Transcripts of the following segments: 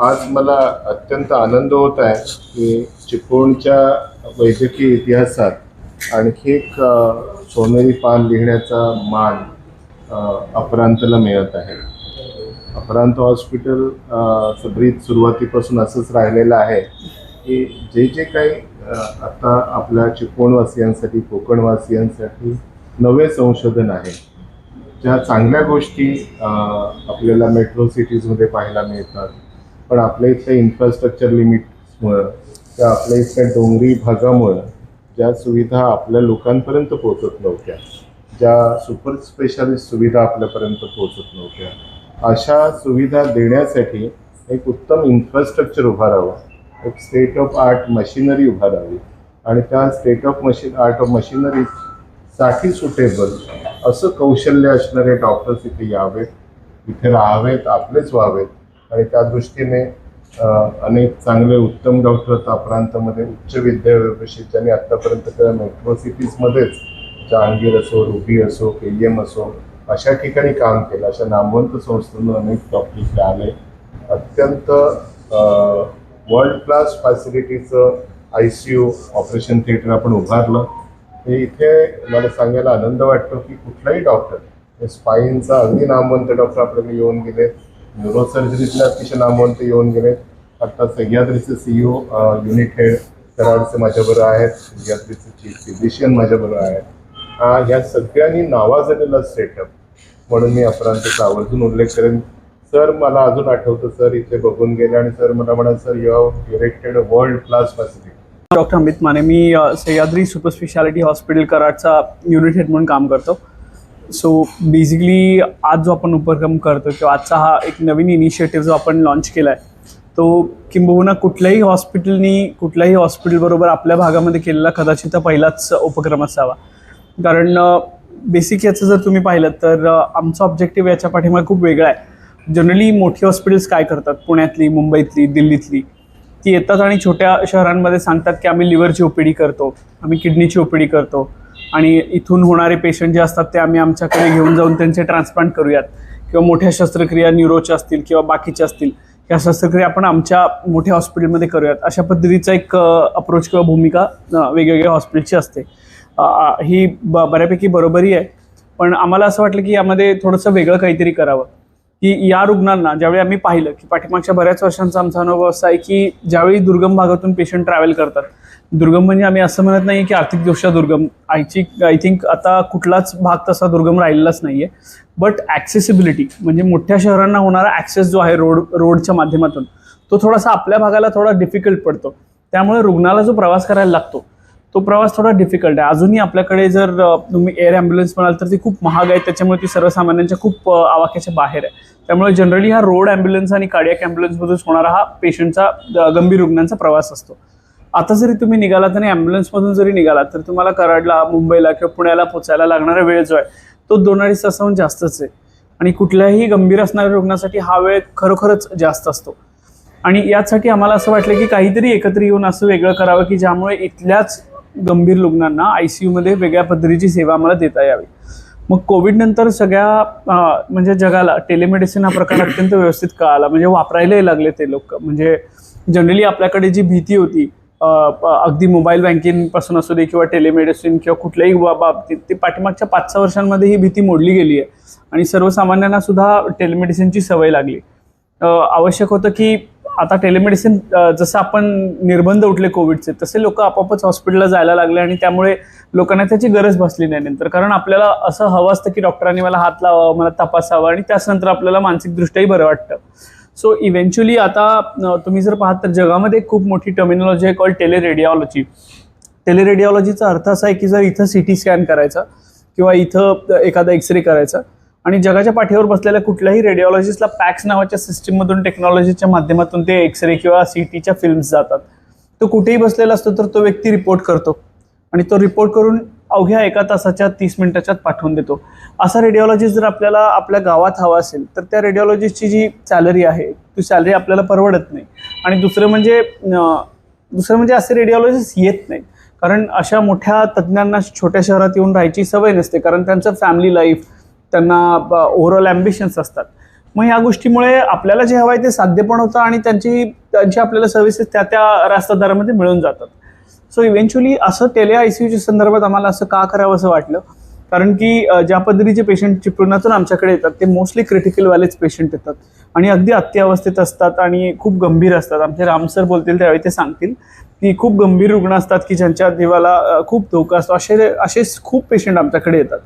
आज मला अत्यंत आनंद होत आहे की चिपळूणच्या वैद्यकीय इतिहासात आणखी एक सोनेरी पान लिहिण्याचा मान अपरांतला मिळत आहे. अपरांत हॉस्पिटल सबरीत सुरुवातीपासून असंच राहिलेलं आहे की जे जे काही आता आपल्या चिपळूणवासियांसाठी कोकणवासियांसाठी नवे संशोधन आहे ज्या चांगल्या गोष्टी आपल्याला मेट्रो सिटीजमध्ये पाहायला मिळतात पण आपल्या इथल्या इन्फ्रास्ट्रक्चर लिमिटमुळं किंवा आपल्या इथल्या डोंगरी भागामुळं ज्या सुविधा आपल्या लोकांपर्यंत पोहोचत नव्हत्या ज्या सुपर स्पेशालिस्ट सुविधा आपल्यापर्यंत पोहोचत नव्हत्या अशा सुविधा देण्यासाठी एक उत्तम इन्फ्रास्ट्रक्चर उभारावं एक स्टेट ऑफ आर्ट मशिनरी उभारावी आणि त्या state of machine art of मशिनरीसाठी suitable असं कौशल्य असणारे डॉक्टर्स इथे यावेत इथे राहावेत आपलेच व्हावेत. आणि त्या दृष्टीने अनेक चांगले उत्तम डॉक्टर आता प्रांतामध्ये उच्च विद्याव्यवसाय ज्यांनी आत्तापर्यंत त्या मेट्रो सिटीजमध्येच जहांगीर असो रुबी असो के एम असो अशा ठिकाणी काम केलं. अशा नामवंत संस्थेनं अनेक डॉक्टर इथे आले. अत्यंत world class फॅसिलिटीचं I C U operation theatre आपण उभारलं. हे इथे मला सांगायला आनंद वाटतो की कुठलाही डॉक्टर स्पाईनचा अगदी नामवंत डॉक्टर आपल्याकडे येऊन गेले. न्यूरोसर्जरीतले अतिशय नामवंत येऊन गेले. आता सह्याद्रीचे सीईओ युनिट हेड कराडचे माझ्याबरोबर आहेत. सह्याद्रीचे चीफ फिजिशियन माझ्याबरोबर आहेत. ह्या सगळ्यांनी नावाजलेला सेटअप म्हणून मी अपरांतचा आवर्जून उल्लेख करेन. सर मला अजून आठवतं सर इथे बघून गेले आणि सर मला म्हणाल sir you have world class facility doctor Amit Mane. Me Sahyadri super speciality hospital कराडचा युनिट हेड म्हणून काम करतो. सो बेसिकली आज जो आपण उपक्रम करतो किंवा आजचा हा एक नवीन इनिशिएटिव्ह जो आपण लॉन्च केला आहे तो किंबहुना कुठल्याही हॉस्पिटलनी कुठल्याही हॉस्पिटलबरोबर आपल्या भागामध्ये केलेला कदाचित हा पहिलाच उपक्रम असावा. कारण बेसिक याचं जर तुम्ही पाहिलं तर आमचा ऑब्जेक्टिव्ह याच्या पाठीमागे खूप वेगळा आहे. जनरली मोठी हॉस्पिटल्स काय करतात? पुण्यातली मुंबईतली दिल्लीतली. ती येतात आणि छोट्या शहरांमध्ये सांगतात की आम्ही लिव्हरची ओपीडी करतो आम्ही किडनीची ओपीडी करतो. आणि इथून होणारे पेशंट जे असतात ते आम्ही आमच्याकडे घेऊन जाऊन त्यांचे ट्रान्सप्लांट करूयात. किंवा मोठ्या शस्त्रक्रिया न्यूरोच्या असतील किंवा बाकीच्या असतील या शस्त्रक्रिया आपण आमच्या मोठ्या हॉस्पिटलमध्ये करूयात. अशा पद्धतीचा एक अप्रोच किंवा भूमिका वेगवेगळ्या हॉस्पिटलची असते. ही ब बऱ्यापैकी बरोबरी आहे. पण आम्हाला असं वाटलं की यामध्ये थोडंसं वेगळं काहीतरी करावं. की या रुग्णांना ज्यावेळी आम्ही पाहिलं की पाठीमागच्या बऱ्याच वर्षांचा आमचा अनुभव असा आहे की ज्यावेळी दुर्गम भागातून पेशंट ट्रॅव्हल करतात दुर्गम म्हणजे आम्ही असं म्हणत नाही की आर्थिकदृष्ट्या दुर्गम. आयची आय थिंक आता कुठलाच भाग तसा दुर्गम राहिलेलाच नाही आहे बट ॲक्सेसिबिलिटी म्हणजे मोठ्या शहरांना होणारा ॲक्सेस जो आहे रोड रोडच्या माध्यमातून तो थोडासा आपल्या भागाला थोडा डिफिकल्ट पडतो. त्यामुळे रुग्णाला जो प्रवास करायला लागतो तो प्रवास थोडा डिफिकल्ट आहे. अजूनही आपल्याकडे जर तुम्ही एअर ॲम्ब्युलन्स म्हणाल तर ती खूप महाग आहे. त्याच्यामुळे ती सर्वसामान्यांच्या खूप आवाक्याच्या बाहेर आहे. त्यामुळे जनरली हा रोड ॲम्ब्युलन्स आणि कार्डियक ॲम्ब्युलन्समधूनच होणारा हा पेशंटचा गंभीर रुग्णांचा प्रवास असतो. आता जरी तुम्ही निघालात आणि ॲम्ब्युलन्समधून जरी निघालात तर तुम्हाला कराडला मुंबईला किंवा पुण्याला पोचायला लागणारा वेळ जो आहे तो दोन अडीच तासाहून जास्तच आहे. आणि कुठल्याही गंभीर असणाऱ्या रुग्णासाठी हा वेळ खरोखरच जास्त असतो. आणि यासाठी आम्हाला असं वाटलं की काहीतरी एकत्र येऊन असं वेगळं करावं की ज्यामुळे इथल्याच गंभीर रुग्णांना आय सी यूमध्ये वेगळ्या पद्धतीची सेवा आम्हाला देता यावी. मग कोविडनंतर सगळ्या म्हणजे जगाला टेलिमेडिसिन हा प्रकार अत्यंत व्यवस्थित कळाला. म्हणजे वापरायलाही लागले ते लोक. म्हणजे जनरली आपल्याकडे जी भीती होती अगदी मोबाईल बँकिंगपासून असू दे किंवा टेलिमेडिसिन किंवा कुठल्याही बाबतीत ती पाठीमागच्या पाच सहा वर्षांमध्ये ही भीती मोडली गेली आहे आणि सर्वसामान्यांना सुद्धा टेलिमेडिसिनची सवय लागली. आवश्यक होतं की आता टेलिमेडिसिन जसं आपण निर्बंध उठले कोविडचे तसे लोक आपोआपच हॉस्पिटलला जायला लागले आणि त्यामुळे लोकांना त्याची गरज भासली नाही नंतर. कारण आपल्याला असं हवं असतं की डॉक्टरांनी मला हात लावावा मला तपासावा आणि त्याचनंतर आपल्याला मानसिकदृष्ट्याही बरं वाटतं. सो इव्हेंच्युअली आता तुम्ही जर पाहात तर जगामध्ये एक खूप मोठी टर्मिनॉलॉजी आहे कॉल टेलिरेडिओलॉजी टेलिरेडिओलॉजीचा अर्थ असा आहे की जर इथं सी टी स्कॅन करायचा किंवा इथं एखादा एक्सरे करायचा आणि जगाच्या पाठीवर बसलेल्या कुठल्याही रेडिओलॉजिस्टला पॅक्स नावाच्या सिस्टीममधून टेक्नॉलॉजीच्या माध्यमातून ते एक्सरे किंवा सी टीच्या फिल्म्स जातात. तो कुठेही बसलेला असतो तर तो व्यक्ती रिपोर्ट करतो. आणि तो रिपोर्ट करून अवघ्या एका तासाच्या तीस मिनिटाच्या पाठवून देतो. असा रेडिओलॉजिस्ट जर आपल्याला आपल्या गावात हवा असेल तर त्या रेडिओलॉजिस्टची जी सॅलरी आहे ती सॅलरी आपल्याला परवडत नाही. आणि दुसरं म्हणजे दुसरं म्हणजे असे रेडिओलॉजिस्ट येत नाहीत. कारण अशा मोठ्या तज्ज्ञांना छोट्या शहरात येऊन राहायची सवय नसते कारण त्यांचं फॅमिली लाईफ त्यांना ओव्हरऑल ॲम्बिशन्स असतात. मग ह्या गोष्टीमुळे आपल्याला जे हवं आहे ते साध्य पण होतं आणि त्यांची त्यांची आपल्याला सर्व्हिसेस त्या त्या रास्तादारामध्ये मिळून जातात. सो इव्हेंच्युअली असं टेले आय सी यूच्या संदर्भात आम्हाला असं का करावं असं वाटलं? कारण की ज्या पद्धतीचे पेशंट चिपळूणातून आमच्याकडे येतात ते मोस्टली क्रिटिकलवालेच पेशंट येतात. आणि अगदी अत्यावस्थेत असतात आणि खूप गंभीर असतात. आमचे रामसर बोलतील त्यावेळी ते सांगतील की खूप गंभीर रुग्ण असतात की ज्यांच्या जीवाला खूप धोका असतो. असे असे खूप पेशंट आमच्याकडे येतात.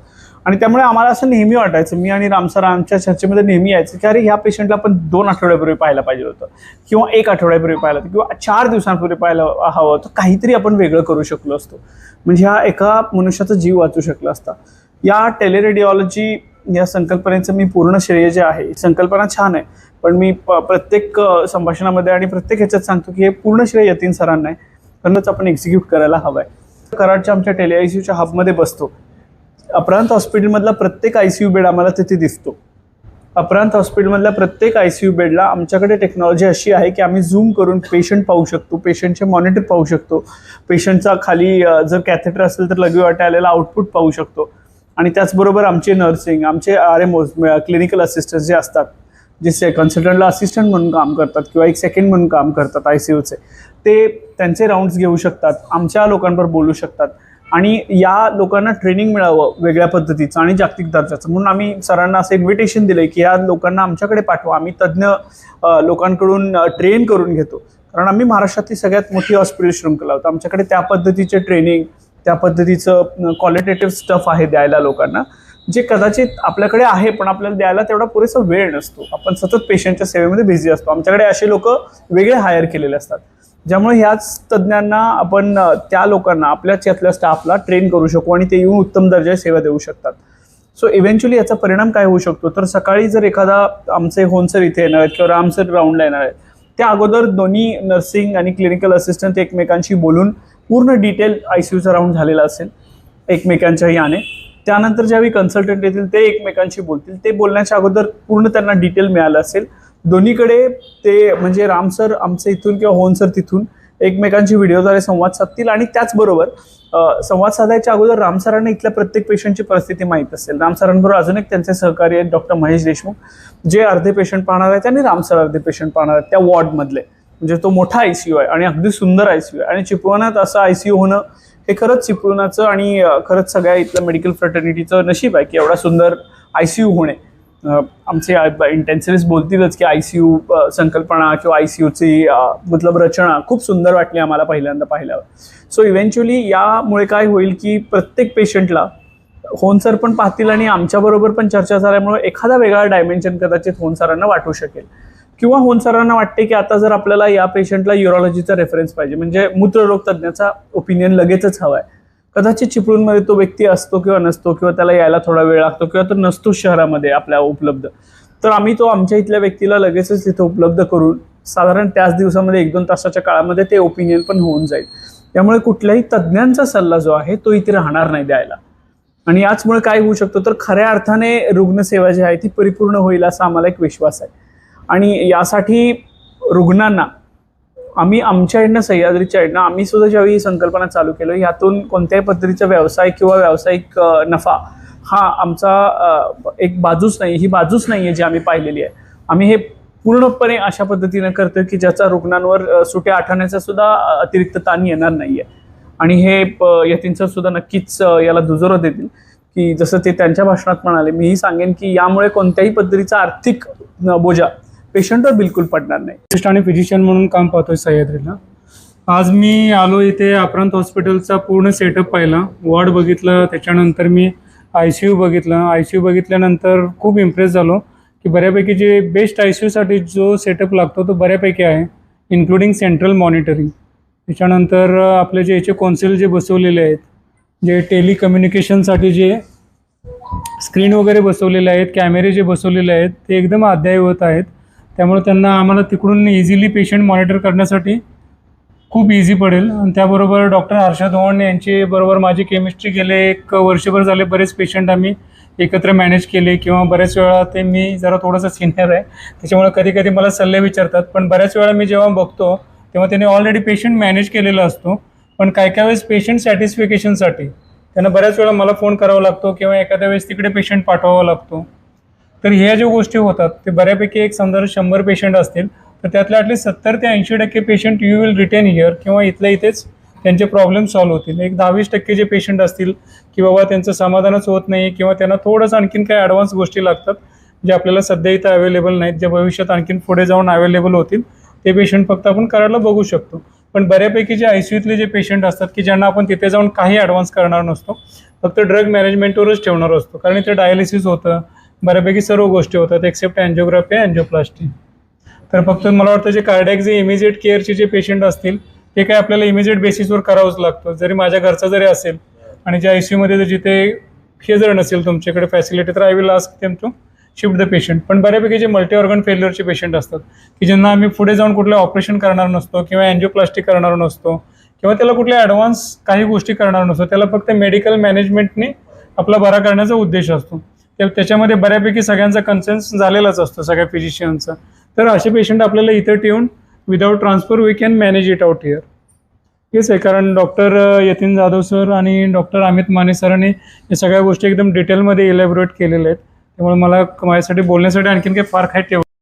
आणि त्यामुळे आम्हाला असं नेहमी वाटायचं मी आणि रामसर आमच्या चर्चेमध्ये नेहमी यायचं की अरे ह्या पेशंटला आपण दोन आठवड्यापूर्वी पाहायला पाहिजे होतं किंवा एक आठवड्यापूर्वी पाहिलं होतं किंवा चार दिवसांपूर्वी पाहायला हवं होतं. काहीतरी आपण वेगळं करू शकलो असतो. म्हणजे हा एका मनुष्याचा जीव वाचू शकला असता. या टेलिरेडिओलॉजी या संकल्पनेचं मी पूर्ण श्रेय जे आहे संकल्पना छान आहे पण मी प- प्रत्येक संभाषणामध्ये आणि प्रत्येक ह्याच्यात सांगतो की हे पूर्ण श्रेय यतीन सरांना आहे. म्हणूनच आपण एक्झिक्यूट करायला हवं आहे कराडच्या आमच्या टेली हबमध्ये बसतो. अपरांत हॉस्पिटलमधला प्रत्येक आय सी यू बेड आम्हाला तिथे दिसतो. अपरांत हॉस्पिटलमधल्या प्रत्येक आय सी यू बेडला आमच्याकडे टेक्नॉलॉजी अशी आहे की आम्ही झूम करून पेशंट पाहू शकतो पेशंटचे मॉनिटर पाहू शकतो. पेशंटचा खाली जर कॅथेटर असेल तर लगे वाटे आलेला आउटपुट पाहू शकतो. आणि त्याचबरोबर आमचे नर्सिंग आमचे R M Os clinical assistant जे असतात जे से कन्सल्टंटला असिस्टंट म्हणून काम करतात किंवा एक सेकंड म्हणून काम करतात आय सी यूचे ते त्यांचे राऊंड्स घेऊ शकतात आमच्या लोकांवर बोलू शकतात. आणि या लोकांना ट्रेनिंग मिळावं वेगळ्या पद्धतीचं आणि जागतिक दर्जाचं. म्हणून आम्ही सरांना असं इन्व्हिटेशन दिलं की या लोकांना आमच्याकडे पाठवा. आम्ही तज्ज्ञ लोकांकडून ट्रेन करून घेतो. कारण आम्ही महाराष्ट्रातली सगळ्यात मोठी हॉस्पिटल शृंखला होतो. आमच्याकडे त्या पद्धतीचे ट्रेनिंग त्या पद्धतीचं क्वालिटेटिव्ह स्टफ आहे द्यायला लोकांना. जे कदाचित आपल्याकडे आहे पण आपल्याला द्यायला तेवढा पुरेसा वेळ नसतो. आपण सतत पेशंटच्या सेवेमध्ये बिझी असतो. आमच्याकडे असे लोक वेगळे हायर केलेले असतात. ज्यामुळे ह्याच तज्ज्ञांना आपण त्या लोकांना आपल्याच यातल्या स्टाफला ट्रेन करू शकू आणि ते येऊन उत्तम दर्जाची सेवा देऊ शकतात. सो इव्हेंच्युअली याचा परिणाम काय होऊ शकतो? तर सकाळी जर एखादा आमचे होनसर इथे येणार आहेत किंवा रामसर राऊंडला येणार आहेत त्या अगोदर दोन्ही नर्सिंग आणि क्लिनिकल असिस्टंट एकमेकांशी बोलून पूर्ण डिटेल आय सी यूचा राऊंड झालेला असेल एकमेकांच्या याने त्यानंतर ज्यावेळी कन्सल्टंट येतील ते एकमेकांशी बोलतील. ते बोलण्याच्या अगोदर पूर्ण त्यांना डिटेल मिळालं असेल. दोन्हीकडे ते म्हणजे राम सर आमचं इथून किंवा होनसर तिथून एकमेकांशी व्हिडिओद्वारे संवाद साधतील आणि त्याचबरोबर संवाद साधायच्या अगोदर रामसरांना इथल्या प्रत्येक पेशंटची परिस्थिती माहीत असेल. रामसरांबरोबर अजून एक त्यांचे सहकारी आहेत डॉक्टर महेश देशमुख जे अर्धे पेशंट पाहणार आहेत आणि रामसर अर्धे पेशंट पाहणार आहेत त्या वॉर्डमधले. म्हणजे तो मोठा आय सी यू आहे आणि अगदी सुंदर आय सी यू आहे. आणि चिपळुणात असं आय सी यू होणं हे खरंच चिपळुणाचं आणि खरंच सगळ्या इथलं मेडिकल फ्रटर्निटीचं नशीब आहे की एवढा सुंदर आय सी यू होणे. आमचे इंटेन्सिव्हिस्ट बोलतीलच की आय सी यू संकल्पना किंवा आय सी यूची मतलब रचना खूप सुंदर वाटली आम्हाला पहिल्यांदा पाहिल्यावर. सो इव्हेंच्युअली यामुळे काय होईल की प्रत्येक पेशंटला होनसर पण पाहतील आणि आमच्याबरोबर पण चर्चा झाल्यामुळे एखादा वेगळा डायमेन्शन कदाचित होनसरांना वाटू शकेल. किंवा होनसरांना वाटते की आता जर आपल्याला या पेशंटला युरोलॉजीचा रेफरन्स पाहिजे म्हणजे मूत्ररोग तज्ज्ञाचा ओपिनियन लगेचच हवा आहे कदाचित चिपळूणमध्ये तो व्यक्ती असतो किंवा नसतो किंवा त्याला यायला थोडा वेळ लागतो किंवा तो नसतो शहरामध्ये आपल्या उपलब्ध. तर आम्ही तो आमच्या इथल्या व्यक्तीला लगेचच तिथे उपलब्ध करून साधारण त्याच दिवसामध्ये एक दोन तासाच्या काळामध्ये ते ओपिनियन पण होऊन जाईल. त्यामुळे कुठल्याही तज्ज्ञांचा सल्ला जो आहे तो इथे राहणार नाही द्यायला. आणि याचमुळे काय होऊ शकतो? तर खऱ्या अर्थाने रुग्णसेवा जी आहे ती परिपूर्ण होईल असा आम्हाला एक विश्वास आहे. आणि यासाठी रुग्णांना आम्ही आमच्याकडनं सह्याद्रीच्याकडनं सह्याद्रीच्या आम्ही सुद्धा ज्यावेळी ही संकल्पना चालू केलो यातून कोणत्याही पद्धतीचा व्यवसाय किंवा व्यावसायिक नफा हा आमचा एक बाजूच नाही ही बाजूच नाही आहे जी आम्ही पाहिलेली आहे. आम्ही हे पूर्णपणे अशा पद्धतीनं करतोय की ज्याचा रुग्णांवर सुट्या आठवण्याचा सुद्धा अतिरिक्त ताण येणार नाही आहे आणि हे प- सुद्धा नक्कीच याला दुजोरा देतील की जसं ते त्यांच्या भाषणात म्हणाले मीही सांगेन की यामुळे कोणत्याही पद्धतीचा आर्थिक बोजा पेशंटवर बिलकुल पडणार नाही. फिजिस्ट आणि फिजिशियन म्हणून काम पाहतोय सह्याद्रीला. आज मी आलो इथे अपरांत हॉस्पिटलचा पूर्ण सेटअप पाहिला. वॉर्ड बघितलं त्याच्यानंतर मी आय सी यू बघितलं. आय सी यू बघितल्यानंतर खूप इम्प्रेस झालो की बऱ्यापैकी जे बेस्ट आय सी यूसाठी जो सेटअप लागतो तो बऱ्यापैकी आहे इन्क्लुडिंग सेंट्रल मॉनिटरिंग त्याच्यानंतर आपले जे याचे कौन्सिल जे बसवलेले आहेत जे टेलिकम्युनिकेशनसाठी जे स्क्रीन वगैरे बसवलेले आहेत कॅमेरे जे बसवलेले आहेत ते एकदम अद्ययावत आहेत. त्यामुळे त्यांना आम्हाला तिकडून इझिली पेशंट मॉनिटर करण्यासाठी खूप इझी पडेल. आणि त्याबरोबर डॉक्टर हर्षा धोवण यांचेबरोबर माझी केमिस्ट्री गेले एक वर्षभर झाले बरेच पेशंट आम्ही एकत्र मॅनेज केले किंवा बऱ्याच वेळा ते मी जरा थोडंसं सिनियर आहे. त्याच्यामुळे कधी कधी मला सल्ले विचारतात. पण बऱ्याच वेळा मी जेव्हा बघतो तेव्हा त्यांनी ऑलरेडी पेशंट मॅनेज केलेला असतो. पण काय काय वेळेस पेशंट सॅटिस्फिकेशनसाठी त्यांना बऱ्याच वेळा मला फोन करावा लागतो किंवा एखाद्या वेळेस तिकडे पेशंट पाठवावा लागतो. तर ह्या ज्या गोष्टी होतात ते बऱ्यापैकी एक समजा शंभर पेशंट असतील तर त्यातल्या ॲटलीस्ट सत्तर ते ऐंशी टक्के patient you will retain here किंवा इथल्या इथेच त्यांचे प्रॉब्लेम सॉल्व्ह होतील. एक दहावीस टक्के जे पेशंट असतील की बाबा त्यांचं समाधानच होत नाही किंवा त्यांना थोडंसं आणखीन काही ॲडव्हान्स गोष्टी लागतात जे आपल्याला सध्या इथं अवेलेबल नाहीत जे भविष्यात आणखीन पुढे जाऊन अवेलेबल होतील ते पेशंट फक्त आपण करायला बघू शकतो. पण बऱ्यापैकी जे आय सी यूतले जे पेशंट असतात की ज्यांना आपण तिथे जाऊन काही ॲडव्हान्स करणार नसतो फक्त ड्रग मॅनेजमेंटवरच ठेवणार असतो. कारण इथे डायलिसिस होतं बऱ्यापैकी सर्व गोष्टी होतात एक्सेप्ट अँजिओग्राफी अँजिओप्लास्टी तर फक्त मला वाटतं जे कार्डॅक जे इमिजिएट केअरचे जे पेशंट असतील ते काय आपल्याला इमिजिएट बेसिसवर करावंच लागतं. जरी माझ्या घरचा जरी असेल आणि जे आय सी यूमध्ये जर जिथे हे जर नसेल तुमच्याकडे फॅसिलिटी तर I will ask them to shift the patient पण बऱ्यापैकी जे मल्टी ऑर्गन फेल्युअरचे पेशंट असतात की ज्यांना आम्ही पुढे जाऊन कुठलं ऑपरेशन करणार नसतो किंवा अँजिओप्लास्टी करणार नसतो किंवा त्याला कुठल्या ॲडव्हान्स काही गोष्टी करणार नसतो त्याला फक्त मेडिकल मॅनेजमेंटने आपला बरा करण्याचा उद्देश असतो. तर त्याच्यामध्ये बऱ्यापैकी सगळ्यांचा कन्सन्स झालेलाच असतो सगळ्या फिजिशियनचा तर असे पेशंट आपल्याला इथं ठेवून without transfer we can manage it out here हेच आहे कारण डॉक्टर यतीन जाधव सर आणि डॉक्टर अमित माने सरांनी या सगळ्या गोष्टी एकदम डिटेलमध्ये इलॅबोरेट केलेल्या आहेत. त्यामुळे मला माझ्यासाठी बोलण्यासाठी आणखीन काही फार काही ठेव